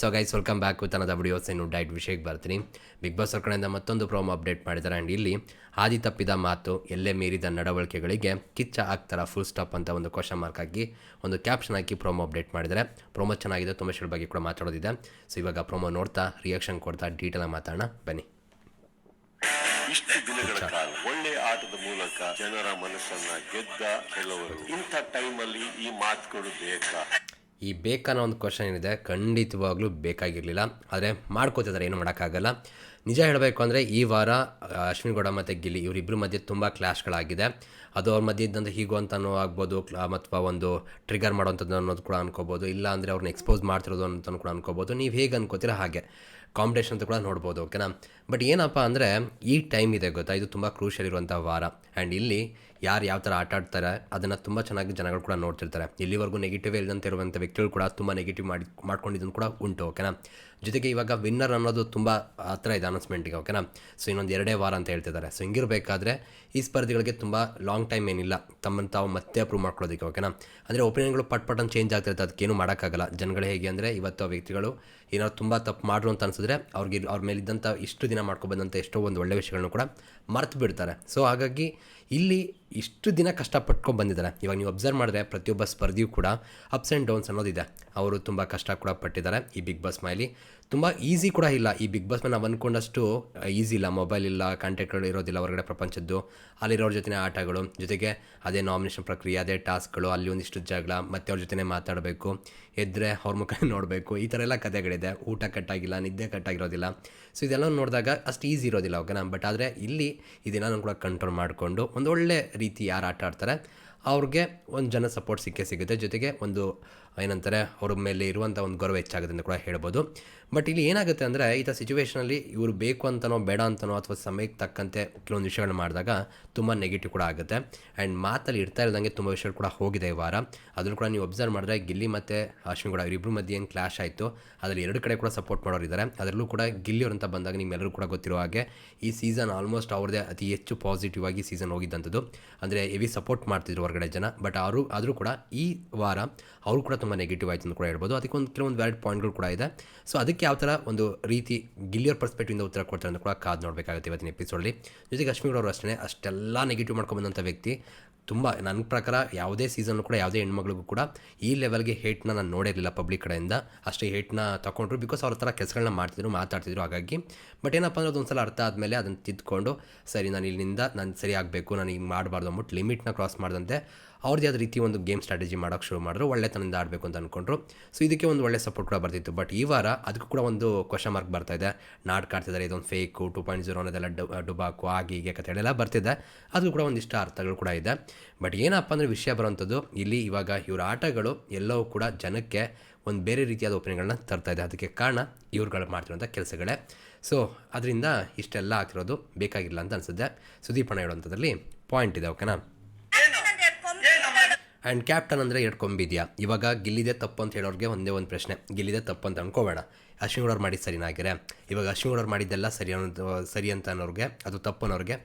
So guys welcome back with another videos ಇನ್ನು diet ವಿಷಯಕ್ಕೆ ಬರ್ತೀನಿ. ಬಿಗ್ ಬಾಸ್ ಅವ್ರ ಕಡೆಯಿಂದ ಮತ್ತೊಂದು ಪ್ರೋಮೋ ಅಪ್ಡೇಟ್ ಮಾಡಿದ್ದಾರೆ. ಆ್ಯಂಡ್ ಇಲ್ಲಿ ಹಾದಿ ತಪ್ಪಿದ ಮಾತು ಎಲ್ಲೇ ಮೀರಿದ ನಡವಳಿಕೆಗಳಿಗೆ ಕಿಚ್ಚ ಆಗ್ತಾರ ಫುಲ್ ಸ್ಟಾಪ್ ಅಂತ ಒಂದು ಕ್ವಶನ್ ಮಾರ್ಕ್ ಹಾಕಿ ಒಂದು ಕ್ಯಾಪ್ಷನ್ ಹಾಕಿ ಪ್ರೋಮೋ ಅಪ್ಡೇಟ್ ಮಾಡಿದ್ದಾರೆ. ಪ್ರೋಮೋ ಚೆನ್ನಾಗಿದೆ. ತುಂಬ ವಿಷಯಗಳ ಬಗ್ಗೆ ಕೂಡ ಮಾತಾಡೋದಿದೆ. ಸೊ ಇವಾಗ ಪ್ರೋಮೋ ನೋಡ್ತಾ ರಿಯಾಕ್ಷನ್ ಕೊಡ್ತಾ ಡೀಟೇಲ್ ಮಾತಾಡೋಣ. ಬನ್ನಿ. ಇಷ್ಟು ದಿನಗಳ ಕಾಲ ಒಳ್ಳೆ ಆಟದ ಮೂಲಕ ಜನರ ಮನಸ್ಸನ್ನ ಗೆದ್ದ ಕೆಲವರು. ಇಂಥ ಟೈಮಲ್ಲಿ ಈ ಮಾತುಗಳು ಬೇಕಾ? ಈ ಬೇಕನ್ನೋ ಒಂದು ಕ್ವಶನ್ ಏನಿದೆ, ಖಂಡಿತವಾಗ್ಲೂ ಬೇಕಾಗಿರಲಿಲ್ಲ. ಆದರೆ ಮಾಡ್ಕೋತಿದ್ದಾರೆ ಏನು ಮಾಡೋಕ್ಕಾಗಲ್ಲ. ನಿಜ ಹೇಳಬೇಕು ಅಂದರೆ, ಈ ವಾರ ಅಶ್ವಿನ್ ಗೌಡ ಮತ್ತು ಗಿಲ್ಲಿ ಇವರಿಬ್ಬರ ಮಧ್ಯೆ ತುಂಬ ಕ್ಲ್ಯಾಶ್ಗಳಾಗಿದೆ ಅದು ಅವ್ರ ಮಧ್ಯೆ ಇದ್ದಂಥ ಹೀಗೋ ಅಂತಲೂ ಆಗ್ಬೋದು ಅಥವಾ ಒಂದು ಟ್ರಿಗರ್ ಮಾಡೋವಂಥದ್ದು ಅನ್ನೋದು ಕೂಡ ಅನ್ಕೋಬೋದು, ಇಲ್ಲ ಅಂದರೆ ಅವ್ರನ್ನ ಎಕ್ಸ್ಪೋಸ್ ಮಾಡ್ತಿರೋದು ಅಂತಲೂ ಕೂಡ ಅನ್ಕೋಬೋದು. ನೀವು ಹೇಗೆ ಅನ್ಕೋತೀರ ಹಾಗೆ. ಕಾಂಪಿಟೇಷನ್ ಅಂತ ಕೂಡ ನೋಡ್ಬೋದು ಓಕೆನಾ ಬಟ್ ಏನಪ್ಪ ಅಂದರೆ, ಈ ಟೈಮ್ ಇದೆ ಗೊತ್ತಾ? ಇದು ತುಂಬ ಕ್ರೂಷಿಯಲ್ ಇರುವಂಥ ವಾರ. ಆ್ಯಂಡ್ ಇಲ್ಲಿ ಯಾರು ಯಾವ ಥರ ಆಟ ಆಡ್ತಾರೆ, ಅದನ್ನು ತುಂಬ ಚೆನ್ನಾಗಿ ಜನಗಳು ಕೂಡ ನೋಡ್ತಿರ್ತಾರೆ. ಇಲ್ಲಿವರೆಗೂ ನೆಗೆಟಿವ್ ಇಲ್ಲದಂತೆ ಇರುವಂಥ ವ್ಯಕ್ತಿಗಳು ಕೂಡ ತುಂಬ ನೆಗೆಟಿವ್ ಮಾಡಿ, ಮಾಡ್ಕೊಂಡಿದ್ದನ್ನು ಕೂಡ ಉಂಟು ಓಕೆನಾ ಜೊತೆಗೆ ಇವಾಗ ವಿನ್ನರ್ ಅನ್ನೋದು ತುಂಬ ಹತ್ರ ಇದೆ ಅನೌನ್ಸ್ಮೆಂಟಿಗೆ ಓಕೆನಾ ಸೊ ಇನ್ನೊಂದು ಎರಡೇ ವಾರ ಅಂತ ಹೇಳ್ತಿದ್ದಾರೆ. ಸೊ ಹಿಂಗಿರಬೇಕಾದ್ರೆ ಈ ಸ್ಪರ್ಧೆಗಳಿಗೆ ತುಂಬ ಲಾಂಗ್ ಟೈಮ್ ಏನಿಲ್ಲ. ತಮ್ಮನ್ನು ತಾವು ಮತ್ತೆ ಅಪ್ರೂವ್ ಮಾಡ್ಕೊಳ್ಳೋದಕ್ಕೆ ಓಕೆನಾ ಅಂದರೆ ಒಪಿನಿಯನ್ಗಳು ಪಟ್ ಪಟ್ಟನ್ನು ಚೇಂಜ್ ಆಗ್ತಿರ್ತದೆ ಅದಕ್ಕೇನು ಮಾಡೋಕ್ಕಾಗಲ್ಲ. ಜನಗಳು ಹೇಗೆ ಅಂದರೆ, ಇವತ್ತು ಆ ವ್ಯಕ್ತಿಗಳು ಏನಾದ್ರು ತುಂಬ ತಪ್ಪು ಮಾಡ್ರು ಅಂತ ಅನ್ಸಿದ್ರೆ ಅವ್ರಿಗೆ, ಅವ್ರ ಮೇಲಿದ್ದಂಥ ಇಷ್ಟು ದಿನ ಮಾಡ್ಕೊಬಂದಂಥ ಎಷ್ಟೋ ಒಂದು ಒಳ್ಳೆ ವಿಷಯಗಳನ್ನು ಕೂಡ ಮರ್ತು ಬಿಡ್ತಾರೆ. ಸೊ ಹಾಗಾಗಿ ಇಲ್ಲಿ ಇಷ್ಟು ದಿನ ಕಷ್ಟಪಟ್ಕೊಂಡು ಬಂದಿದ್ದಾರೆ. ಇವಾಗ ನೀವು ಅಬ್ಸರ್ವ್ ಮಾಡಿದ್ರೆ ಪ್ರತಿಯೊಬ್ಬ ಸ್ಪರ್ಧಿಯೂ ಕೂಡ ಅಪ್ಸ್ ಆ್ಯಂಡ್ ಡೌನ್ಸ್ ಅನ್ನೋದಿದೆ. ಅವರು ತುಂಬ ಕಷ್ಟ ಕೂಡ ಪಟ್ಟಿದ್ದಾರೆ ಈ ಬಿಗ್ ಬಾಸ್ ಮೈಲಿ. ತುಂಬ ಈಸಿ ಕೂಡ ಇಲ್ಲ ಈ ಬಿಗ್ ಬಾಸ್ ನಾವು ಅಂದ್ಕೊಂಡಷ್ಟು ಈಸಿ ಇಲ್ಲ. ಮೊಬೈಲ್ ಇಲ್ಲ ಕಾಂಟ್ಯಾಕ್ಟ್ಗಳು ಇರೋದಿಲ್ಲ ಹೊರಗಡೆ ಪ್ರಪಂಚದ್ದು. ಅಲ್ಲಿರೋರ ಜೊತೆ ಆಟಗಳು, ಜೊತೆಗೆ ಅದೇ ನಾಮಿನೇಷನ್ ಪ್ರಕ್ರಿಯೆ, ಅದೇ ಟಾಸ್ಕ್ಗಳು ಅಲ್ಲಿ ಒಂದಿಷ್ಟು ಜಗಳ, ಮತ್ತೆ ಅವ್ರ ಜೊತೆ ಮಾತಾಡಬೇಕು ಎದ್ದರೆ ಅವ್ರ ಮುಖ ನೋಡಬೇಕು, ಈ ಥರ ಎಲ್ಲ ಕಥೆಗಳಿದೆ. ಊಟ ಕಟ್ಟಾಗಿಲ್ಲ, ನಿದ್ದೆ ಕಟ್ಟಾಗಿರೋದಿಲ್ಲ. ಸೊ ಇದೆಲ್ಲ ನೋಡಿದಾಗ ಅಷ್ಟು ಈಸಿ ಇರೋದಿಲ್ಲ ಓಕೆನಾ ಬಟ್ ಆದರೆ ಇಲ್ಲಿ ಇದೆಲ್ಲ ಕೂಡ ಕಂಟ್ರೋಲ್ ಮಾಡಿಕೊಂಡು ಒಂದು ಒಳ್ಳೆ ರೀತಿ ಯಾರು ಆಟ ಆಡ್ತಾರೆ ಅವ್ರಿಗೆ ಒಂದು ಜನ ಸಪೋರ್ಟ್ ಸಿಕ್ಕೇ ಸಿಗುತ್ತೆ. ಜೊತೆಗೆ ಒಂದು ಏನಂತಾರೆ ಅವ್ರ ಮೇಲೆ ಇರುವಂಥ ಒಂದು ಗೌರವ ಹೆಚ್ಚಾಗುತ್ತೆ ಅಂತ ಕೂಡ ಹೇಳ್ಬೋದು. ಬಟ್ ಇಲ್ಲಿ ಏನಾಗುತ್ತೆ ಅಂದರೆ ಈ ಥರ ಸಿಚುವೇಷನಲ್ಲಿ ಇವರು ಬೇಕು ಅಂತನೋ, ಬೇಡ ಅಂತನೋ ಅಥವಾ ಸಮಯಕ್ಕೆ ತಕ್ಕಂತೆ ಕೆಲವೊಂದು ವಿಷಯಗಳನ್ನ ಮಾಡಿದಾಗ ತುಂಬ ನೆಗೆಟಿವ್ ಕೂಡ ಆಗುತ್ತೆ. ಆ್ಯಂಡ್ ಮಾತಲ್ಲಿ ಇರ್ತಾ ಇಲ್ಲದಂಗೆ ತುಂಬ ವಿಷಯಗಳು ಕೂಡ ಹೋಗಿದೆ ಈ ವಾರ. ಅದನ್ನು ಕೂಡ ನೀವು ಅಬ್ಸರ್ವ್ ಮಾಡಿದ್ರೆ ಗಿಲ್ಲಿ ಮತ್ತು ಅಶ್ವಿನ್ ಕೂಡ ಮಧ್ಯೆ ಏನು ಕ್ಲಾಶ್ ಆಯಿತು, ಅದರಲ್ಲಿ ಎರಡು ಕಡೆ ಕೂಡ ಸಪೋರ್ಟ್ ಮಾಡೋರು ಇದ್ದಾರೆ ಅದರಲ್ಲೂ ಕೂಡ ಗಿಲ್ಲಿಯವ್ರು ಅಂತ ಬಂದಾಗ ನಿಮ್ಮೆಲ್ಲರೂ ಕೂಡ ಗೊತ್ತಿರೋ ಹಾಗೆ ಈ ಸೀಸನ್ ಆಲ್ಮೋಸ್ಟ್ ಅವ್ರದ್ದೇ ಅತಿ ಹೆಚ್ಚು ಪಾಸಿಟಿವ್ ಆಗಿ ಸೀಸನ್ ಹೋಗಿದ್ದಂಥದ್ದು. ಅಂದರೆ ಹೆವಿ ಸಪೋರ್ಟ್ ಮಾಡ್ತಿದ್ರು ಹೊರಗಡೆ ಜನ. ಬಟ್ ಅವರು ಆದರೂ ಕೂಡ ಈ ವಾರ ಅವರು ಕೂಡ ತುಂಬ ನೆಗೆಟಿವ್ ಆಯಿತು ಅಂತ ಕೂಡ ಹೇಳ್ಬೋದು. ಅದಕ್ಕೆ ಒಂದು ಕೆಲವೊಂದು ವ್ಯಾಲಿಡ್ ಪಾಯಿಂಟ್ಗಳು ಕೂಡ ಇದೆ. ಸೊ ಅದಕ್ಕೆ ಯಾವ ಥರ ಒಂದು ರೀತಿ ಗಿಲ್ಲಿಯವ್ರ ಪರ್ಸ್ಪೆಕ್ಟಿವಿಂದ ಉತ್ತರ ಕೊಡ್ತಾರೆ ಅಂತ ಕೂಡ ಕಾದು ನೋಡಬೇಕಾಗುತ್ತೆ ಇವತ್ತಿನ ಎಪಿಸೋಡಲ್ಲಿ ಜೊತೆಗೆ ಅಶ್ಮಿಗಳು ಅವರು ಅಷ್ಟೇ ಅಷ್ಟೆಲ್ಲ ನೆಗೆಟಿವ್ ಮಾಡ್ಕೊಂಬಂದಂಥ ವ್ಯಕ್ತಿ ತುಂಬ ನನ್ನ ಪ್ರಕಾರ ಯಾವುದೇ ಸೀಸನ್ ಕೂಡ, ಯಾವುದೇ ಹೆಣ್ಮಗಳಿಗೂ ಕೂಡ ಈ ಲೆವೆಲ್ಗೆ ಹೇಟ್ನ ನಾನು ನೋಡಿರಲಿಲ್ಲ ಪಬ್ಲಿಕ್ ಕಡೆಯಿಂದ. ಅಷ್ಟೇ ಹೇಟ್ನ ತಗೊಂಡ್ರು ಬಿಕಾಸ್ ಅವ್ರ ಥರ ಕೆಲಸಗಳನ್ನ ಮಾಡ್ತಿದ್ರು, ಮಾತಾಡ್ತಿದ್ರು ಹಾಗಾಗಿ. ಬಟ್ ಏನಪ್ಪ ಅಂದ್ರೆ ಅದೊಂದು ಸಲ ಅರ್ಥ ಆದಮೇಲೆ ಅದನ್ನು ತಿದ್ದುಕೊಂಡು ಸರಿ ನಾನು ಇಲ್ಲಿಂದ ನಾನು ಸರಿ ಆಗಬೇಕು, ನಾನು ಹಿಂಗೆ ಮಾಡಬಾರ್ದು ಅಂದ್ಬಿಟ್ಟು ಲಿಮಿಟ್ನ ಕ್ರಾಸ್ ಮಾಡಿದಂತೆ. ಅವ್ರದ್ದು ಯಾವ್ದು ರೀತಿ ಒಂದು ಗೇಮ್ ಸ್ಟ್ರಾಟಜಿ ಮಾಡೋಕ್ಕೆ ಶುರು ಮಾಡಿದ್ರು. ಒಳ್ಳೆತನದಿಂದ ಆಡಬೇಕು ಅಂತ ಅಂದ್ಕೊಂಡ್ರು ಸೊ ಇದಕ್ಕೆ ಒಂದು ಒಳ್ಳೆ ಸಪೋರ್ಟ್ ಕೂಡ ಬರ್ತಿತ್ತು. ಬಟ್ ಈ ವಾರ ಅದಕ್ಕೂ ಕೂಡ ಒಂದು ಕ್ವಶನ್ ಮಾರ್ಕ್ ಬರ್ತಾ ಇದೆ. ನಾಟಕ ಇದೊಂದು ಫೇಕು ಟು ಪಾಯಿಂಟ್ ಜೀರೋ ಅನ್ನೋದೆಲ್ಲ ಡುಬಾಕು ಆಗಿ ಹೀಗೆ ಕಥೆಗಳೆಲ್ಲ ಬರ್ತಿದೆ. ಅದು ಕೂಡ ಒಂದಿಷ್ಟು ಅರ್ಥಗಳು ಕೂಡ ಇದೆ. ಬಟ್ ಏನಪ್ಪ ಅಂದರೆ ವಿಷಯ ಬರುವಂಥದ್ದು, ಇಲ್ಲಿ ಇವಾಗ ಇವರ ಆಟಗಳು ಎಲ್ಲವೂ ಕೂಡ ಜನಕ್ಕೆ ಒಂದು ಬೇರೆ ರೀತಿಯಾದ ಒಪಿನಿಯನ್ಗಳನ್ನ ತರ್ತಾ ಇದೆ. ಅದಕ್ಕೆ ಕಾರಣ ಇವ್ರುಗಳು ಮಾಡ್ತಿರೋಂಥ ಕೆಲಸಗಳೇ. ಸೊ ಅದರಿಂದ ಇಷ್ಟೆಲ್ಲ ಆಗ್ತಿರೋದು. ಬೇಕಾಗಿಲ್ಲ ಅಂತ ಅನಿಸುತ್ತೆ. ಸುದೀಪಣ್ಣ ಹೇಳುವಂಥದ್ರಲ್ಲಿ ಪಾಯಿಂಟ್ ಇದೆ ಓಕೆನಾ ಆ್ಯಂಡ್ ಕ್ಯಾಪ್ಟನ್ ಅಂದರೆ ಎರಡು ಕೊಂಬಿದೆಯಾ ಇವಾಗ ಗಿಲ್ಲಿದೆ ತಪ್ಪು ಅಂತ ಹೇಳೋರಿಗೆ ಒಂದೇ ಒಂದು ಪ್ರಶ್ನೆ. ಗಿಲ್ಲಿದೆ ತಪ್ಪು ಅಂತ ಅನ್ಕೋಬೇಡ. ಅಶ್ವಿನ್ ಗೌಡವ್ರು ಮಾಡಿದ್ದು ಸರಿನಾಗಿರೆ ಇವಾಗ ಅಶ್ವಿನ್ ಗೌಡವ್ರು ಮಾಡಿದ್ದೆಲ್ಲ ಸರಿ ಅನ್ನೋದು, ಸರಿ ಅಂತ ಅನ್ನೋರಿಗೆ, ಅದು ತಪ್ಪು ಅನ್ನೋರಿಗೆ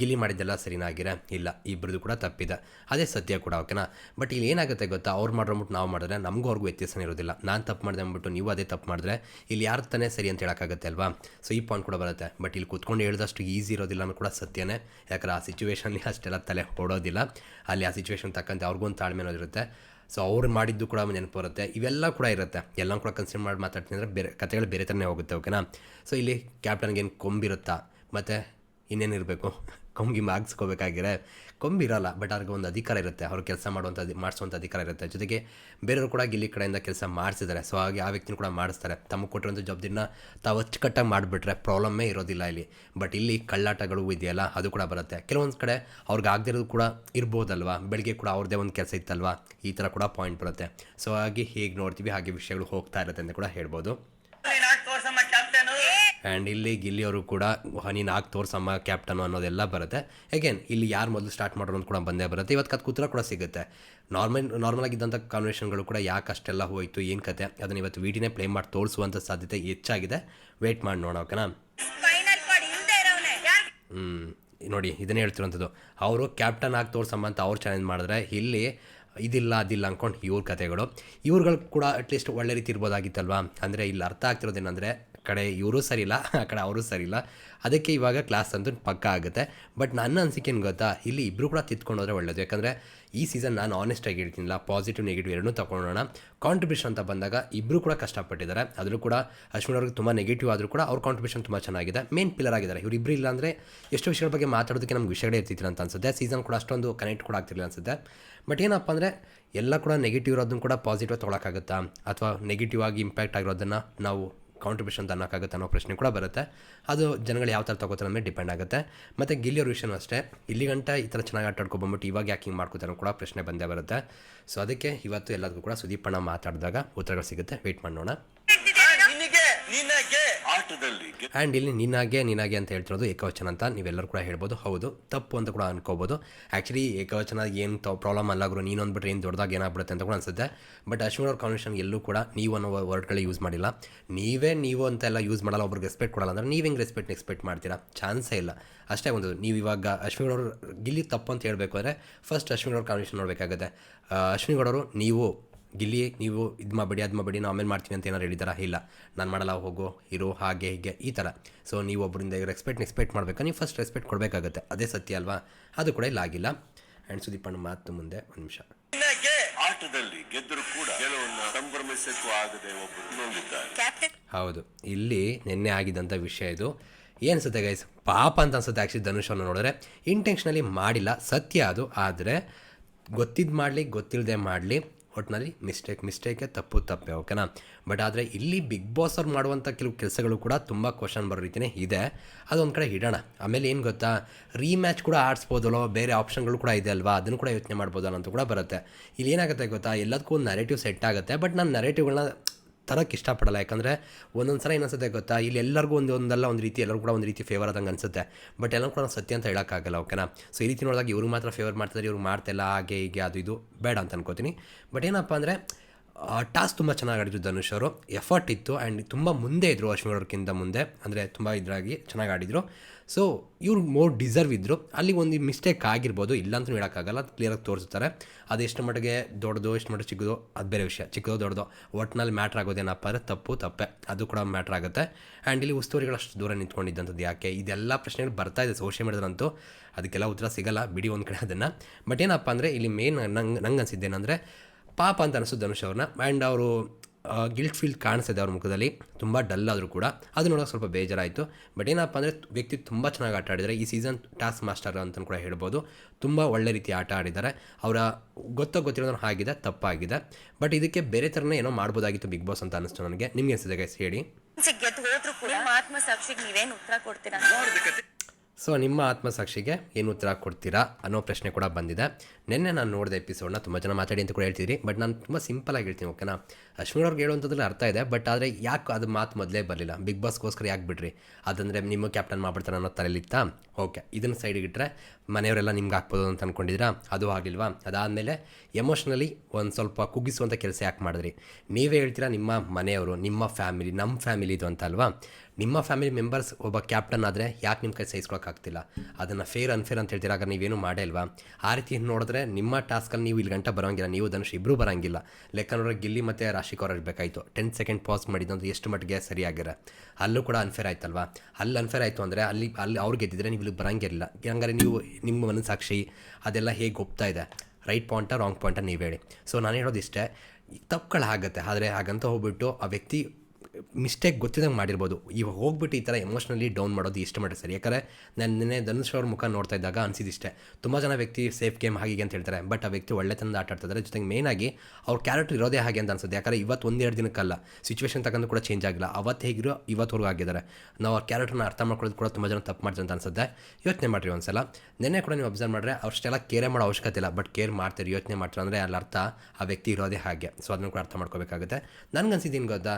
ಗಿಲ್ಲಿ ಮಾಡಿದ್ದೆಲ್ಲ ಸರಿನಾಗಿರೆ ಇಲ್ಲ ಇಬ್ಬರದು ಕೂಡ ತಪ್ಪಿದೆ. ಅದೇ ಸತ್ಯ ಕೂಡ ಓಕೆನಾ ಬಟ್ ಇಲ್ಲಿ ಏನಾಗುತ್ತೆ ಗೊತ್ತಾ? ಅವ್ರು ಮಾಡ್ರಂಬಿಟ್ಟು ನಾವು ಮಾಡಿದ್ರೆ ನಮಗೂ ಅವ್ರಿಗೂ ವ್ಯತ್ಯಾಸನೇ ಇರೋದಿಲ್ಲ. ನಾನು ತಪ್ಪು ಮಾಡಿದೆ ಅಂದ್ಬಿಟ್ಟು ನೀವು ಅದೇ ತಪ್ಪು ಮಾಡಿದ್ರೆ ಇಲ್ಲಿ ಯಾರು ತಾನೇ ಸರಿ ಅಂತ ಹೇಳೋಕ್ಕಾಗತ್ತೆ ಅಲ್ವಾ? ಸೊ ಈ ಪಾಯಿಂಟ್ ಕೂಡ ಬರುತ್ತೆ. ಬಟ್ ಇಲ್ಲಿ ಕೂತ್ಕೊಂಡು ಹೇಳಿದಷ್ಟು ಈಸಿ ಇರೋದಿಲ್ಲ ಅನ್ನೋ ಕೂಡ ಸತ್ಯನೇ. ಯಾಕಂದ್ರೆ ಆ ಸಿಚುವೇಷನಲ್ಲಿ ಅಷ್ಟೆಲ್ಲ ತಲೆ ಹೊಡೋದಿಲ್ಲ ಅಲ್ಲಿ ಆ ಸಿಚುವೇಶನ್ ತಕ್ಕಂತೆ ಅವ್ರಿಗೊಂದು ತಾಳ್ಮೆ ಅನ್ನೋದಿರುತ್ತೆ ಸೊ ಅವ್ರು ಮಾಡಿದ್ದು ಕೂಡ ನೆನಪು ಬರುತ್ತೆ. ಇವೆಲ್ಲ ಕೂಡ ಇರುತ್ತೆ. ಎಲ್ಲ ಕೂಡ ಕನ್ಸಿಡರ್ ಮಾಡಿ ಮಾತಾಡ್ತೀನಿ ಅಂದರೆ ಬೇರೆ ಕಥೆಗಳು ಬೇರೆ ಥರನೇ ಹೋಗುತ್ತೆ ಓಕೆನಾ ಸೊ ಇಲ್ಲಿ ಕ್ಯಾಪ್ಟನ್ಗೇನು ಕೊಂಬಿರುತ್ತಾ? ಮತ್ತು ಇನ್ನೇನಿರಬೇಕು ಕೊಂಬಿಗೆ ಕೊಂಬಿ ಕೊಂಬಿರಲ್ಲ ಬಟ್ ಅವ್ರಿಗೆ ಒಂದು ಅಧಿಕಾರ ಇರುತ್ತೆ. ಅವ್ರು ಕೆಲಸ ಮಾಡುವಂಥ ಮಾಡಿಸುವಂಥ ಅಧಿಕಾರ ಇರುತ್ತೆ. ಜೊತೆಗೆ ಬೇರೆಯವರು ಕೂಡ ಗಿಲ್ಲಿ ಕಡೆಯಿಂದ ಕೆಲಸ ಮಾಡಿಸಿದ್ದಾರೆ ಸೊ ಹಾಗೆ ಆ ವ್ಯಕ್ತಿನ ಕೂಡ ಮಾಡಿಸ್ತಾರೆ. ತಮಗೆ ಕೊಟ್ಟಿರೋಂಥ ಜವಾಬ್ದಾರಿನ ತಾವು ಅಚ್ಚುಕಟ್ಟಾಗಿ ಮಾಡಿಬಿಟ್ರೆ ಪ್ರಾಬ್ಲಮ್ಮೇ ಇರೋದಿಲ್ಲ ಇಲ್ಲಿ. ಬಟ್ ಇಲ್ಲಿ ಕಳ್ಳಾಟಗಳು ಇದೆಯಲ್ಲ, ಅದು ಕೂಡ ಬರುತ್ತೆ. ಕೆಲವೊಂದು ಕಡೆ ಅವ್ರಿಗೆ ಆಗದಿರೋದು ಕೂಡ ಇರ್ಬೋದಲ್ವಾ? ಬೆಳಗ್ಗೆ ಕೂಡ ಅವ್ರದ್ದೇ ಒಂದು ಕೆಲಸ ಇತ್ತಲ್ವಾ? ಈ ಥರ ಕೂಡ ಪಾಯಿಂಟ್ ಬರುತ್ತೆ. ಸೊ ಹಾಗೆ ಹೇಗೆ ನೋಡ್ತೀವಿ, ಹಾಗೆ ವಿಷಯಗಳು ಹೋಗ್ತಾ ಇರುತ್ತೆ ಅಂತ ಕೂಡ ಹೇಳ್ಬೋದು. ಆ್ಯಂಡ್ ಇಲ್ಲಿ ಗಿಲ್ಲಿಯವರು ಕೂಡ ನೀನು ಹಾಕಿ ತೋರ್ಸಮ್ಮ ಕ್ಯಾಪ್ಟನು ಅನ್ನೋದೆಲ್ಲ ಬರುತ್ತೆ. ಅಗೇನ್ ಇಲ್ಲಿ ಯಾರು ಮೊದಲು ಸ್ಟಾರ್ಟ್ ಮಾಡೋರು ಅಂತ ಕೂಡ ಬಂದೇ ಬರುತ್ತೆ. ಇವತ್ತು ಕತ್ ಕೂತ್ರ ಕೂಡ ಸಿಗುತ್ತೆ. ನಾರ್ಮಲ್ ನಾರ್ಮಲ್ ಆಗಿದ್ದಂಥ ಕಾನ್ವರ್ಷನ್ಗಳು ಕೂಡ ಯಾಕೆ ಅಷ್ಟೆಲ್ಲ ಹೋಯಿತು ಏನು ಕತೆ ಅದನ್ನು ಇವತ್ತು ವೀಡಿಯೋನೇ ಪ್ಲೇ ಮಾಡಿ ತೋರಿಸುವಂಥ ಸಾಧ್ಯತೆ ಹೆಚ್ಚಾಗಿದೆ. ವೇಟ್ ಮಾಡಿ ನೋಡೋಣ ಓಕೆನಾ. ನೋಡಿ ಇದನ್ನೇ ಹೇಳ್ತಿರೋಂಥದ್ದು. ಅವರು ಕ್ಯಾಪ್ಟನ್ ಆಗಿ ತೋರ್ಸಮ್ಮ ಅಂತ ಅವ್ರು ಚಾಲೆಂಜ್ ಮಾಡಿದ್ರೆ ಇಲ್ಲಿ ಇದಿಲ್ಲ ಅದಿಲ್ಲ ಅಂದ್ಕೊಂಡು ಇವ್ರ ಕತೆಗಳು. ಇವ್ರುಗಳು ಕೂಡ ಅಟ್ಲೀಸ್ಟ್ ಒಳ್ಳೆ ರೀತಿ ಇರ್ಬೋದಾಗಿತ್ತಲ್ವಾ? ಅಂದರೆ ಇಲ್ಲಿ ಅರ್ಥ ಆಗ್ತಿರೋದೇನೆಂದರೆ ಕಡೆ ಇವರು ಸರಿ ಇಲ್ಲ ಆ ಕಡೆ ಅವರು ಸರಿ ಇಲ್ಲ ಅದಕ್ಕೆ ಇವಾಗ ಕ್ಲಾಸ್ ಅಂತೂ ಪಕ್ಕ ಆಗುತ್ತೆ. ಬಟ್ ನನ್ನ ಅನಿಸಿಕೆ ಗೊತ್ತಾ? ಇಲ್ಲಿ ಇಬ್ಬರು ಕೂಡ ತಿತ್ಕೊಂಡು ಹೋದ್ರೆ ಒಳ್ಳೇದು. ಯಾಕಂದರೆ ಈ ಸೀಸನ್ ನಾನು ಆನೆಸ್ಟಾಗಿ ಹೇಳ್ತೀನಿಲ್ಲ ಪಾಸಿಟಿವ್ ನೆಗೆಟಿವ್ ಎರಡನ್ನೂ ತೊಗೊಳೋಣ ಕಾಂಟ್ರಿಬ್ಯೂಷನ್ ಅಂತ ಬಂದಾಗ ಇಬ್ಬರು ಕೂಡ ಕಷ್ಟಪಟ್ಟಿದ್ದಾರೆ. ಅದರಲ್ಲೂ ಕೂಡ ಅಶ್ವಿನ್ ಅವ್ರಿಗೆ ತುಂಬ ನೆಗೆಟಿವ್ ಆದರೂ ಕೂಡ ಅವ್ರ ಕಾಂಟ್ರಿಬ್ಯೂಷನ್ ತುಂಬ ಚೆನ್ನಾಗಿದೆ. ಮೇನ್ ಪಿಲ್ಲರ್ ಆಗಿದ್ದಾರೆ. ಇವರಿಬ್ಬರು ಇಲ್ಲ ಅಂದರೆ ಎಷ್ಟು ವಿಷಯಗಳ ಬಗ್ಗೆ ಮಾತಾಡೋದಕ್ಕೆ ನಮ್ಗೆ ವಿಷಯಗಳೇ ಇರ್ತಿತ್ತು ಅಂತ ಅನ್ಸುತ್ತೆ. ಸೀಸನ್ ಕೂಡ ಅಷ್ಟೊಂದು ಕನೆಕ್ಟ್ ಕೂಡ ಆಗ್ತಿರಲಿಲ್ಲ ಅನ್ಸುತ್ತೆ. ಬಟ್ ಏನಪ್ಪ ಅಂದರೆ ಎಲ್ಲ ಕೂಡ ನೆಗೆಟಿವ್ ಇರೋದನ್ನು ಕೂಡ ಪಾಸಿಟಿವ್ ತೊಗೊಳಕ್ಕಾಗುತ್ತಾ? ಅಥವಾ ನೆಗೆಟಿವ್ ಆಗಿ ಇಂಪ್ಯಾಕ್ಟ್ ಆಗಿರೋದನ್ನು ನಾವು ಕಾಂಟ್ರಿಬ್ಯೂಷನ್ ಅನ್ನೋಕ್ಕಾಗುತ್ತೆ ಅನ್ನೋ ಪ್ರಶ್ನೆ ಕೂಡ ಬರುತ್ತೆ. ಅದು ಜನಗಳು ಯಾವ ಥರ ತಗೋತಾರೆ ಮೇಲೆ ಡಿಪೆಂಡ್ ಆಗುತ್ತೆ. ಮತ್ತು ಗಿಲ್ಲಿಯವ್ರ ವಿಷಯನೂ ಅಷ್ಟೇ. ಇಲ್ಲಿ ಗಂಟ ಈ ಥರ ಚೆನ್ನಾಗಿ ಆಟ ಆಡ್ಕೊಬಂದ್ಬಿಟ್ಟು ಇವಾಗ ಯಾಕೆ ಹಿಂಗೆ ಮಾಡ್ಕೋತಾರೆ ಕೂಡ ಪ್ರಶ್ನೆ ಬಂದೇ ಬರುತ್ತೆ. ಸೊ ಅದಕ್ಕೆ ಇವತ್ತು ಎಲ್ಲದಕ್ಕೂ ಕೂಡ ಸುದೀಪಣ್ಣ ಮಾತಾಡಿದಾಗ ಉತ್ತರಗಳು ಸಿಗುತ್ತೆ. ವೆಯ್ಟ್ ಮಾಡೋಣ. ಆಟದಲ್ಲಿ ಆ್ಯಂಡ್ ಇಲ್ಲಿ ನಿನಾಗೆ ನಿನಾಗೆ ಅಂತ ಹೇಳ್ತಿರೋದು ಏಕವಚನ ಅಂತ ನೀವೆಲ್ಲರೂ ಕೂಡ ಹೇಳ್ಬೋದು. ಹೌದು, ತಪ್ಪು ಅಂತ ಕೂಡ ಅನ್ಕೋಬೋದು. ಆ್ಯಕ್ಚುಲಿ ಏಕವಚನ ಏನು ಪ್ರಾಬ್ಲಮ್ ಅಲ್ಲ ಗುರು. ನೀನು ಅಂದ್ಬಿಟ್ರೆ ಏನು ದೊಡ್ಡದಾಗಿ ಏನಾಗ್ಬಿಡುತ್ತೆ ಅಂತ ಕೂಡ ಅನ್ಸುತ್ತೆ. ಬಟ್ ಅಶ್ವಿನ್ ಅವ್ರ ಕಾನ್ವೆನ್ಷನ್ ಎಲ್ಲೂ ಕೂಡ ನೀವು ಅನ್ನೋ ವರ್ಡ್ಗಳೇ ಯೂಸ್ ಮಾಡಿಲ್ಲ. ನೀವೇ ನೀವು ಅಂತ ಎಲ್ಲ ಯೂಸ್ ಮಾಡಲ್ಲ, ಒಬ್ರಿಗೆ ರೆಸ್ಪೆಕ್ಟ್ ಕೊಡಲ್ಲ ಅಂದರೆ ನೀವು ಹೆಂಗೆ ರೆಸ್ಪೆಕ್ಟ್ ಎಕ್ಸ್ಪೆಕ್ಟ್ ಮಾಡ್ತೀರಾ? ಚಾನ್ಸೇ ಇಲ್ಲ. ಅಷ್ಟೇ ಒಂದು, ನೀವು ಇವಾಗ ಅಶ್ವಿನ್ ಅವರು ಗಿಲ್ಲಿ ತಪ್ಪು ಅಂತ ಹೇಳಬೇಕು ಅಂದರೆ ಫಸ್ಟ್ ಅಶ್ವಿನ್ ಅವ್ರ ಕಾನ್ವೆನ್ಷನ್ ನೋಡಬೇಕಾಗುತ್ತೆ. ಅಶ್ವಿನ್ ಗೌಡರು ನೀವು ಗಿಲ್ಲಿ ನೀವು ಇದು ಮಾಡಬೇಡಿ ಅದು ಮಾಡಬೇಡಿ ನಾವು ಆಮೇಲೆ ಮಾಡ್ತೀನಿ ಅಂತ ಏನಾರು ಹೇಳಿದಾರ? ಇಲ್ಲ. ನಾನು ಮಾಡಲ್ಲ ಹೋಗೋ ಇರೋ ಹಾಗೆ ಹೀಗೆ ಈ ಥರ ಸೊ ನೀವು ಒಬ್ಬರಿಂದ ರೆಸ್ಪೆಕ್ಟ್ ಎಕ್ಸ್ಪೆಕ್ಟ್ ಮಾಡಬೇಕಾ? ನೀವು ಫಸ್ಟ್ ರೆಸ್ಪೆಕ್ಟ್ ಕೊಡಬೇಕಾಗುತ್ತೆ. ಅದೇ ಸತ್ಯ ಅಲ್ವಾ? ಅದು ಕೂಡ ಇಲ್ಲ ಆಗಿಲ್ಲ. ಆ್ಯಂಡ್ ಸುದೀಪ್ ಅಣ್ಣ ಮಾತು ಮುಂದೆ ಒಂದು ನಿಮಿಷ. ಆಟದಲ್ಲಿ ಗೆದ್ದರೂ ಕೂಡ ಗೆಲುವನ್ನ ಸಂಭ್ರಮಿಸಕ್ಕೂ ಆಗದೆ ಒಬ್ಬರು ಹೌದು. ಇಲ್ಲಿ ನಿನ್ನೆ ಆಗಿದ್ದಂಥ ವಿಷಯ ಇದು. ಏನಿಸುತ್ತೆ ಗೈಸ್ ಪಾಪ ಅಂತ ಅನ್ಸುತ್ತೆ ಆ್ಯಕ್ಚುಲಿ ಧನುಷ್ ಅವ್ರನ್ನ ನೋಡಿದ್ರೆ. ಇಂಟೆನ್ಷನಲಿ ಮಾಡಿಲ್ಲ. ಸತ್ಯ ಅದು. ಆದರೆ ಗೊತ್ತಿದ್ದು ಮಾಡಲಿ ಗೊತ್ತಿಲ್ಲದೆ ಮಾಡಲಿ ಒಟ್ಟಿನಲ್ಲಿ ಮಿಸ್ಟೇಕ್ ಮಿಸ್ಟೇಕೆ ತಪ್ಪು, ತಪ್ಪೆ ಓಕೆನಾ ಬಟ್ ಆದರೆ ಇಲ್ಲಿ ಬಿಗ್ ಬಾಸ್ ಅವ್ರು ಮಾಡುವಂಥ ಕೆಲವು ಕೆಲಸಗಳು ಕೂಡ ತುಂಬ ಕ್ವಶನ್ ಬರೋ ರೀತಿಯೇ ಇದೆ. ಅದೊಂದು ಕಡೆ ಇಡೋಣ ಆಮೇಲೆ ಏನು ಗೊತ್ತಾ? ರೀಮ್ಯಾಚ್ ಕೂಡ ಆಡಿಸ್ಬೋದಲ್ಲೋ? ಬೇರೆ ಆಪ್ಷನ್ಗಳು ಕೂಡ ಇದೆ ಅಲ್ವಾ? ಅದನ್ನು ಕೂಡ ಯೋಚನೆ ಮಾಡ್ಬೋದಲ್ಲ ಅಂತ ಕೂಡ ಬರುತ್ತೆ. ಇಲ್ಲಿ ಏನಾಗುತ್ತೆ ಗೊತ್ತಾ? ಎಲ್ಲದಕ್ಕೂ ಒಂದು ನರೇಟಿವ್ ಸೆಟ್ ಆಗುತ್ತೆ. ಬಟ್ ನಾನು ನರೇಟಿವ್ಗಳನ್ನ ತರೋಕ್ಕೆ ಇಷ್ಟಪಡಲ್ಲ. ಯಾಕಂದರೆ ಒಂದೊಂದು ಸಲ ಏನಿಸುತ್ತೆ ಗೊತ್ತಾ? ಇಲ್ಲಿ ಎಲ್ಲರಿಗೂ ಒಂದು ಒಂದಲ್ಲ, ಒಂದು ರೀತಿ ಎಲ್ಲರೂ ಕೂಡ ಒಂದು ರೀತಿ ಫೇವರ್ ಆದಂಗೆ ಅನಿಸುತ್ತೆ. ಬಟ್ ಎಲ್ಲರೂ ಕೂಡ ಸತ್ಯ ಅಂತ ಹೇಳೋಕ್ಕಾಗಲ್ಲ ಓಕೆನಾ ಸೊ ಈ ರೀತಿ ನೋಡಿದಾಗ ಇವ್ರಿಗೆ ಮಾತ್ರ ಫೇವರ್ ಮಾಡ್ತಾರೆ ಇವ್ರು ಮಾಡ್ತಿಲ್ಲ, ಹಾಗೆ ಹೀಗೆ ಅದು ಇದು ಬೇಡ ಅಂತ ಅನ್ಕೋತೀನಿ. ಬಟ್ ಏನಪ್ಪ ಅಂದರೆ ಟಾಸ್ಕ್ ತುಂಬ ಚೆನ್ನಾಗಿ ಆಡಿದ್ರು ಧನುಷ್ ಅವರು. ಎಫರ್ಟ್ ಇತ್ತು ಆ್ಯಂಡ್ ತುಂಬ ಮುಂದೆ ಇದ್ದರು ಅಶ್ವಿನ್ ಅವ್ರಕ್ಕಿಂತ ಮುಂದೆ. ಅಂದರೆ ತುಂಬ ಇದ್ರಾಗಿ ಚೆನ್ನಾಗಿ ಆಡಿದರು. ಸೊ ಇವ್ರು ಮೋರ್ ಡಿಸರ್ವ್ ಇದ್ದರು ಅಲ್ಲಿ ಒಂದು ಮಿಸ್ಟೇಕ್ ಆಗಿರ್ಬೋದು. ಇಲ್ಲ ಅಂತ ಹೇಳೋಕ್ಕಾಗಲ್ಲ ಕ್ಲಿಯರಾಗಿ ತೋರಿಸ್ತಾರೆ ಅದು ಎಷ್ಟು ಮಟ್ಟಿಗೆ ದೊಡ್ಡದು, ಎಷ್ಟು ಮಟ್ಟಿಗೆ ಚಿಕ್ಕದು, ಅದು ಬೇರೆ ವಿಷಯ. ಚಿಕ್ಕದು, ದೊಡ್ಡದು. ಒಟ್ಟಿನಲ್ಲಿ ಮ್ಯಾಟ್ರ್ ಆಗೋದೇನಪ್ಪ ಅಂದರೆ ತಪ್ಪು, ತಪ್ಪೆ. ಅದು ಕೂಡ ಮ್ಯಾಟ್ರ್ ಆಗುತ್ತೆ. ಆ್ಯಂಡ್ ಇಲ್ಲಿ ಉಸ್ತುವಾರಿಗಳು ಅಷ್ಟು ದೂರ ನಿಂತ್ಕೊಂಡಿದ್ದಂಥದ್ದು ಯಾಕೆ? ಇದೆಲ್ಲ ಪ್ರಶ್ನೆಗಳು ಬರ್ತಾ ಇದೆ ಸೋಷಿಯಲ್ ಮೀಡಿಯಾದಂತೂ ಅದಕ್ಕೆಲ್ಲ ಉತ್ತರ ಸಿಗಲ್ಲ. ಬಿಡಿ ಒಂದು ಕಡೆ ಅದನ್ನು. ಬಟ್ ಏನಪ್ಪ ಅಂದರೆ ಇಲ್ಲಿ ಮೇನ್ ನಂಗೆ ನಂಗೆ ಅನಿಸಿದ್ದೇನೆಂದರೆ ಪಾಪ ಅಂತ ಅನಿಸೋದು ಧನುಷ್ ಅವ್ರನ್ನ. ಆ್ಯಂಡ್ ಅವರು ಗಿಲ್ಟ್ ಫೀಲ್ ಕಾಣಿಸ್ತಿದೆ ಅವ್ರ ಮುಖದಲ್ಲಿ. ತುಂಬ ಡಲ್ ಆದರೂ ಕೂಡ. ಅದು ನೋಡೋಕೆ ಸ್ವಲ್ಪ ಬೇಜಾರಾಯಿತು. ಬಟ್ ಏನಪ್ಪ ಅಂದರೆ, ವ್ಯಕ್ತಿ ತುಂಬ ಚೆನ್ನಾಗಿ ಆಟ ಆಡಿದ್ದಾರೆ ಈ ಸೀಸನ್ ಟಾಸ್ಕ್ ಮಾಸ್ಟರ್ ಅಂತ ಕೂಡ ಹೇಳ್ಬೋದು. ತುಂಬ ಒಳ್ಳೆ ರೀತಿ ಆಟ ಆಡಿದ್ದಾರೆ ಅವರ ಗೊತ್ತೋ ಗೊತ್ತಿರೋದನ್ನು ಆಗಿದೆ ತಪ್ಪಾಗಿದೆ. ಬಟ್ ಇದಕ್ಕೆ ಬೇರೆ ಥರನೇ ಏನೋ ಮಾಡ್ಬೋದಾಗಿತ್ತು ಬಿಗ್ ಬಾಸ್ ಅಂತ ಅನಿಸ್ತು ನನಗೆ. ನಿಮಗೆ ಅನಿಸಿದೆ ಗೈಸ್ ಹೇಳಿ. ನಿಮ್ಮ ಆತ್ಮಸಾಕ್ಷಿಗೆ ನೀವೇನು ಉತ್ತರ ಕೊಡ್ತೀರಾ? ಸೊ ನಿಮ್ಮ ಆತ್ಮಸಾಕ್ಷಿಗೆ ಏನು ಉತ್ತರ ಕೊಡ್ತೀರಾ ಅನ್ನೋ ಪ್ರಶ್ನೆ ಕೂಡ ಬಂದಿದೆ. ನಿನ್ನೆ ನಾನು ನೋಡಿದೆ ಎಪಿಸೋಡ್ನ ತುಂಬ ಜನ ಮಾತಾಡಿ ಅಂತ ಕೂಡ ಹೇಳ್ತಿದ್ರಿ ಬಟ್ ನಾನು ತುಂಬ ಸಿಂಪಲಾಗಿ ಹೇಳ್ತೀನಿ ಓಕೆನಾ ಅಶ್ವಿನ್ ಅವ್ರಿಗೆ ಹೇಳುವಂಥದ್ರಲ್ಲಿ ಅರ್ಥ ಇದೆ ಬಟ್ ಆದರೆ ಯಾಕೆ ಅದು ಮಾತು ಮೊದಲೇ ಬರಲಿಲ್ಲ? ಬಿಗ್ ಬಾಸ್ಗೋಸ್ಕರ ಯಾಕೆ ಬಿಡ್ರಿ? ಅದಂದರೆ ನಿಮ್ಮ ಕ್ಯಾಪ್ಟನ್ ಮಾಡ್ಬಿಡ್ತಾರೆ ಅನ್ನೋ ತಲೆಲಿತ್ತಾ ಓಕೆ ಇದನ್ನು ಸೈಡಿಗೆ ಇಟ್ಟರೆ ಮನೆಯವರೆಲ್ಲ ನಿಮ್ಗೆ ಹಾಕ್ಬೋದು ಅಂತ ಅಂದ್ಕೊಂಡಿದ್ದೀರಾ ಅದು ಆಗಲಿಲ್ವಾ? ಅದಾದಮೇಲೆ ಎಮೋಷ್ನಲಿ ಒಂದು ಸ್ವಲ್ಪ ಕುಗ್ಗಿಸುವಂಥ ಕೆಲಸ ಯಾಕೆ ಮಾಡಿದ್ರಿ? ನೀವೇ ಹೇಳ್ತೀರಾ ನಿಮ್ಮ ಮನೆಯವರು, ನಿಮ್ಮ ಫ್ಯಾಮಿಲಿ ನಮ್ಮ ಫ್ಯಾಮಿಲಿ ಇದು ಅಂತ ಅಲ್ವಾ? ನಿಮ್ಮ ಫ್ಯಾಮಿಲಿ ಮೆಂಬರ್ಸ್ ಒಬ್ಬ ಕ್ಯಾಪ್ಟನ್ ಆದರೆ ಯಾಕೆ ನಿಮ್ಮ ಕೈ ಸಹಿಸ್ಕೊಳಕ್ಕಾಗ್ತಿಲ್ಲ ಅದನ್ನು ಫೇರ್ ಅನ್ಫೇರ್ ಅಂತ ಹೇಳ್ತೀರ? ಆಗ ನೀವೇನು ಮಾಡೇ ಇಲ್ವಾ ಆ ರೀತಿ ನೋಡಿದ್ರೆ ನಿಮ್ಮ ಟಾಸ್ಕಲ್ಲಿ ನೀವು ಇಲ್ಲಿ ಗಂಟ ಬರೋಂಗಿಲ್ಲ. ನೀವು ಧನುಷ್ ಇಬ್ಬರೂ ಬರೋಂಗಿಲ್ಲ. ಲೆಕ್ಕ ನೋಡ್ರೆ ಗಿಲ್ಲಿ ಮತ್ತು ರಾಶಿ ಅವ್ರು ಇರಬೇಕಾಯ್ತು. ಟೆನ್ ಸೆಕೆಂಡ್ ಪಾಸ್ ಮಾಡಿದ್ದು ಎಷ್ಟು ಮಟ್ಟಿಗೆ ಸರಿಯಾಗಿರ? ಅಲ್ಲೂ ಕೂಡ ಅನ್ಫೇರ್ ಆಯ್ತಲ್ವಾ? ಅಲ್ಲಿ ಅನ್ಫೇರ್ ಆಯಿತು ಅಂದರೆ ಅಲ್ಲಿ ಅಲ್ಲಿ ಅವ್ರು ಗೆದ್ದಿದ್ರೆ ನೀವು ಇಲ್ಲಿ ಬರೋಂಗಿರಲಿಲ್ಲ. ಹಂಗಾರೆ ನೀವು ನಿಮ್ಮ ಮನಸ್ಸಾಕ್ಷಿ ಅದೆಲ್ಲ ಹೇಗೆ ಒಪ್ತಾ ಇದೆ? ರೈಟ್ ಪಾಯಿಂಟ ರಾಂಗ್ ಪಾಯಿಂಟ ನೀವು ಹೇಳಿ. ಸೊ ನಾನು ಹೇಳೋದು ಇಷ್ಟೇ ತಪ್ಪುಗಳಾಗತ್ತೆ ಆದರೆ ಹಾಗಂತ ಹೋಗ್ಬಿಟ್ಟು ಆ ವ್ಯಕ್ತಿ ಮಿಸ್ಟೇಕ್ ಗೊತ್ತಿದ್ದಂಗೆ ಮಾಡಿರ್ಬೋದು. ಇವಾಗ ಹೋಗ್ಬಿಟ್ಟು ಈ ಥರ ಎಮೋಷ್ನಲಿ ಡೌನ್ ಮಾಡೋದು ಇಷ್ಟ ಮಾಡಿ ಸರಿ. ಯಾಕಂದರೆ ನಾನು ನಿನ್ನೆ ಧನುಷ್ ಅವ್ರ ಮುಖ ನೋಡ್ತಾ ಇದ್ದಾಗ ಅನಿಸಿದಿಷ್ಟೇ. ತುಂಬ ಜನ ವ್ಯಕ್ತಿ ಸೇಫ್ ಗೇಮ್ ಹಾಗೆ ಅಂತ ಹೇಳ್ತಾರೆ. ಬಟ್ ಆ ವ್ಯಕ್ತಿ ಒಳ್ಳೆತನದ ಆಟ ಆಡ್ತಿದ್ದಾರೆ ಜೊತೆಗೆ ಮೇಯ್ನಾಗಿ ಅವ್ರ ಕ್ಯಾರೆಕ್ಟರ್ ಇರೋದೇ ಹಾಗೆ ಅಂತ ಅನ್ಸುತ್ತೆ. ಯಾಕಂದರೆ ಇವತ್ತು ಒಂದೆರಡು ದಿನಕ್ಕಲ್ಲ ಸಿಚುವೇಶನ್ ತಗೊಂಡು ಕೂಡ ಚೇಂಜ್ ಆಗಿಲ್ಲ. ಅವತ್ತು ಹೇಗಿರೋ ಇವತ್ತವರೆಗೂ ಆಗಿದ್ದಾರೆ. ನಾವು ಅವ್ರ ಕ್ಯಾರೆಕ್ಟರ್ನ ಅರ್ಥ ಮಾಡ್ಕೊಳ್ಳೋದು ಕೂಡ ತುಂಬ ಜನ ತಪ್ಪು ಮಾಡ್ತಾರೆ ಅಂತ ಅನ್ಸುತ್ತೆ. ಯೋಚನೆ ಮಾಡಿರಿ ಒಂದ್ಸಲ. ನಿನ್ನೆ ಕೂಡ ನೀವು ಅಬ್ಸರ್ವ್ ಮಾಡಿದ್ರೆ ಅವ್ರಷ್ಟೆಲ್ಲ ಕೇರೆ ಮಾಡೋ ಅವಶ್ಯಕತೆ ಇಲ್ಲ. ಬಟ್ ಕೇರ್ ಮಾಡ್ತಾರೆ, ಯೋಚನೆ ಮಾಡ್ತಾರೆ. ಅಂದರೆ ಅಲ್ಲಿ ಅರ್ಥ ಆ ವ್ಯಕ್ತಿ ಇರೋದೇ ಹಾಗೆ. ಸೊ ಅದನ್ನು ಕೂಡ ಅರ್ಥ ಮಾಡ್ಕೋಬೇಕಾಗುತ್ತೆ. ನನಗನ್ಸಿದ್ದೀನಿ ಗೊತ್ತಾ?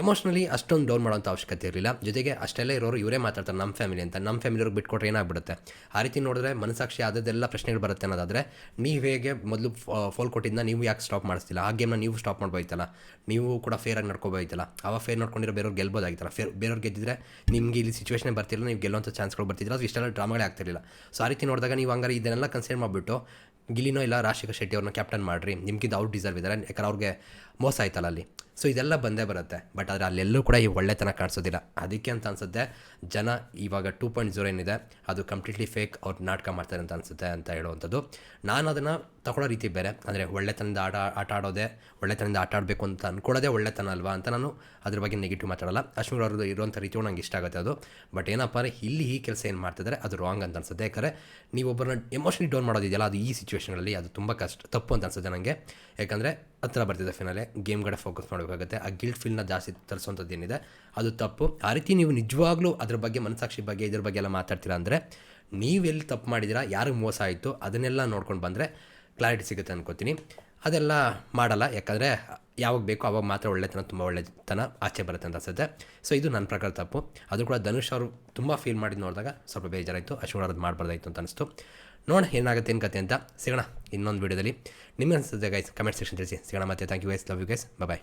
ಎಮೋಷ್ನಲಿ ಅಷ್ಟೊಂದು ಡೌನ್ ಮಾಡೋಂಥ ಅವಶ್ಯಕತೆ ಇರಲಿಲ್ಲ. ಜೊತೆಗೆ ಅಷ್ಟೆಲ್ಲ ಇರೋರು ಇವರೇ ಮಾತಾಡ್ತಾರೆ ನಮ್ಮ ಫ್ಯಾಮಿಲಿ ಅಂತ. ನಮ್ಮ ಫ್ಯಾಮಿಲಿಯವ್ರಿಗೆ ಬಿಟ್ಕೊಟ್ರೆ ಏನಾಗ್ಬಿಡುತ್ತೆ? ಆ ರೀತಿ ನೋಡಿದ್ರೆ ಮನಸಾಕ್ಷಿ ಆದದೆಲ್ಲ ಪ್ರಶ್ನೆಗಳು ಬರುತ್ತೆ ಅನ್ನೋದಾದರೆ, ನೀವು ಹೇಗೆ ಮೊದಲು ಫೋಲ್ ಕೊಟ್ಟಿದ್ದ ನೀವು ಯಾಕೆ ಸ್ಟಾಪ್ ಮಾಡಿಸ್ತಿಲ್ಲ? ಆ ಗೇಮ್ನ ನೀವು ಸ್ಟಾಪ್ ಮಾಡ್ಬೋಯ್ತಲ್ಲ? ನೀವು ಕೂಡ ಫೇರಾಗಿ ನಡ್ಕೋಬೋಯ್ತಲ್ಲ? ಅವಾಗ ಫೇರ್ ನೋಡ್ಕೊಂಡಿರೋ ಬೇರೆಯವ್ರು ಗೆಲ್ಬೋದಾಗಿತ್ತಲ್ಲ? ಫೇರ್ ಬೇರೆಯವ್ರು ಗೆದ್ದಿದ್ರೆ ನಿಮಗೆ ಇಲ್ಲಿ ಸಿಚುವೇಷನ್ ಬರ್ತಿಲ್ಲ ನೀವು ಗೆಲ್ಲೋಂಥ ಚಾನ್ಸ್ಗಳು ಬರ್ತಿದ್ರೆ ಅದು ಇಷ್ಟೆಲ್ಲ ಡ್ರಾಮಾಗಳೇ ಆಗ್ತಿರಲಿಲ್ಲ. ಸೊ ಆ ರೀತಿ ನೋಡಿದಾಗ ನೀವು ಹಂಗಾರೆ ಇದನ್ನೆಲ್ಲ ಕನ್ಸಿಡರ್ ಮಾಡಿಬಿಟ್ಟು ಗಿಲಿನೋ ಇಲ್ಲ ರಾಜಶೇಖರ್ ಶೆಟ್ಟಿ ಅವ್ರನ್ನ ಕ್ಯಾಪ್ಟನ್ ಮಾಡಿರಿ. ನಿಮ್ಗಿಂತ ಅವ್ರು ಡಿಸರ್ವ್ ಇದ್ದಾರೆ ಯಾಕಂದ್ರೆ ಅವ್ರಿಗೆ ಮೋಸ ಆಯ್ತಲ್ಲ ಅಲ್ಲಿ. ಸೊ ಇದೆಲ್ಲ ಬಂದೇ ಬರುತ್ತೆ. ಬಟ್ ಆದರೆ ಅಲ್ಲೆಲ್ಲೂ ಕೂಡ ಈ ಒಳ್ಳೆತನ ಕಾಣಿಸೋದಿಲ್ಲ. ಅದಕ್ಕೆ ಅಂತ ಅನಿಸುತ್ತೆ, ಜನ ಇವಾಗ ಟೂ ಪಾಯಿಂಟ್ ಜೀರೋ ಏನಿದೆ, ಅದು ಕಂಪ್ಲೀಟ್ಲಿ ಫೇಕ್ ಅವ್ರು ನಾಟಕ ಮಾಡ್ತಾರೆ ಅಂತ ಅನಿಸುತ್ತೆ ಅಂತ ಹೇಳುವಂಥದ್ದು. ನಾನು ಅದನ್ನು ತಗೊಳ್ಳೋ ರೀತಿ ಬೇರೆ. ಅಂದರೆ ಒಳ್ಳೆತನದಿಂದ ಆಟ ಆಟ ಆಡೋದೇ, ಒಳ್ಳೆತನದಿಂದ ಆಟ ಆಡಬೇಕು ಅಂತ ಅಂದ್ಕೊಳ್ಳೋದೇ ಒಳ್ಳೆತನ ಅಲ್ವಾ ಅಂತ ನಾನು ಅದ್ರ ಬಗ್ಗೆ ನೆಗೆಟಿವ್ ಮಾತಾಡಲ್ಲ. ಅಶ್ವಿನ್ ಅವ್ರದ್ದು ಇರುವಂಥ ರೀತಿಯು ನಂಗೆ ಇಷ್ಟ ಆಗುತ್ತೆ ಅದು. ಬಟ್ ಏನಪ್ಪ ಅಂದರೆ ಇಲ್ಲಿ ಈ ಕೆಲಸ ಏನು ಮಾಡ್ತಿದ್ದಾರೆ ಅದು ರಾಂಗ್ ಅಂತ ಅನ್ಸುತ್ತೆ. ಯಾಕಂದರೆ ನೀವು ಒಬ್ಬರನ್ನ ಎಮೋಷನಲಿ ಡೌನ್ ಮಾಡೋದಿದೆಯಲ್ಲ, ಅದು ಈ ಸಿಚುವೇಷನಲ್ಲಿ ಅದು ತುಂಬ ಕಷ್ಟ, ತಪ್ಪು ಅಂತ ಅನ್ಸುತ್ತೆ ನನಗೆ ಯಾಕಂದರೆ ಹತ್ರ ಬರ್ತಿದೆ ಫಿನಾಲೆ ಗೇಮ್ ಕಡೆ ಫೋಕಸ್ ಮಾಡಬೇಕಾಗುತ್ತೆ. ಆ ಗಿಲ್ಟ್ ಫೀಲ್ನ ಜಾಸ್ತಿ ತರಿಸುವಂಥದ್ದು ಏನಿದೆ? ಅದು ತಪ್ಪು. ಆ ರೀತಿ ನೀವು ನಿಜವಾಗ್ಲೂ ಅದ್ರ ಬಗ್ಗೆ, ಮನಸ್ಸಾಕ್ಷಿ ಬಗ್ಗೆ, ಇದ್ರ ಬಗ್ಗೆ ಎಲ್ಲ ಮಾತಾಡ್ತೀರಾ ಅಂದರೆ ನೀವೆಲ್ಲಿ ತಪ್ಪು ಮಾಡಿದ್ದೀರಾ ಯಾರಿಗೆ ಮೋಸ ಆಯಿತು, ಅದನ್ನೆಲ್ಲ ನೋಡ್ಕೊಂಡು ಬಂದರೆ ಕ್ಲಾರಿಟಿ ಸಿಗುತ್ತೆ ಅನ್ಕೋತೀನಿ. ಅದೆಲ್ಲ ಮಾಡಲ್ಲ. ಯಾಕಂದರೆ, ಯಾವಾಗ ಬೇಕೋ ಅವಾಗ ಮಾತ್ರ ಒಳ್ಳೆತನ, ತುಂಬ ಒಳ್ಳೆತನ ಆಚೆ ಬರುತ್ತೆ ಅಂತ ಅನ್ಸುತ್ತೆ. ಸೊ ಇದು ನನ್ನ ಪ್ರಕಾರ ತಪ್ಪು. ಅದು ಕೂಡ ಧನುಷ್ ಅವರು ತುಂಬ ಫೀಲ್ ಮಾಡಿದ್ದು ನೋಡಿದಾಗ ಸ್ವಲ್ಪ ಬೇಜಾರಾಯಿತು. ಅಶ್ವಿನ್ ಅವ್ರದ್ದು ಮಾಡಬಾರ್ದಾಯಿತು ಅಂತ ಅನಿಸ್ತು. ನೋಡೋಣ ಏನಾಗುತ್ತೆ, ಏನು ಕತೆ ಅಂತ ಸಿಗೋಣ ಇನ್ನೊಂದು ವೀಡಿಯೋದಲ್ಲಿ. ನಿಮ್ಮ ಅನಿಸುತ್ತೆ ಗೈಸ್ ಕಮೆಂಟ್ ಸೆಕ್ಷನ್ ತಿಳಿಸಿ. ಸಿಗೋಣ ಮತ್ತೆ. Thank you guys love you guys bye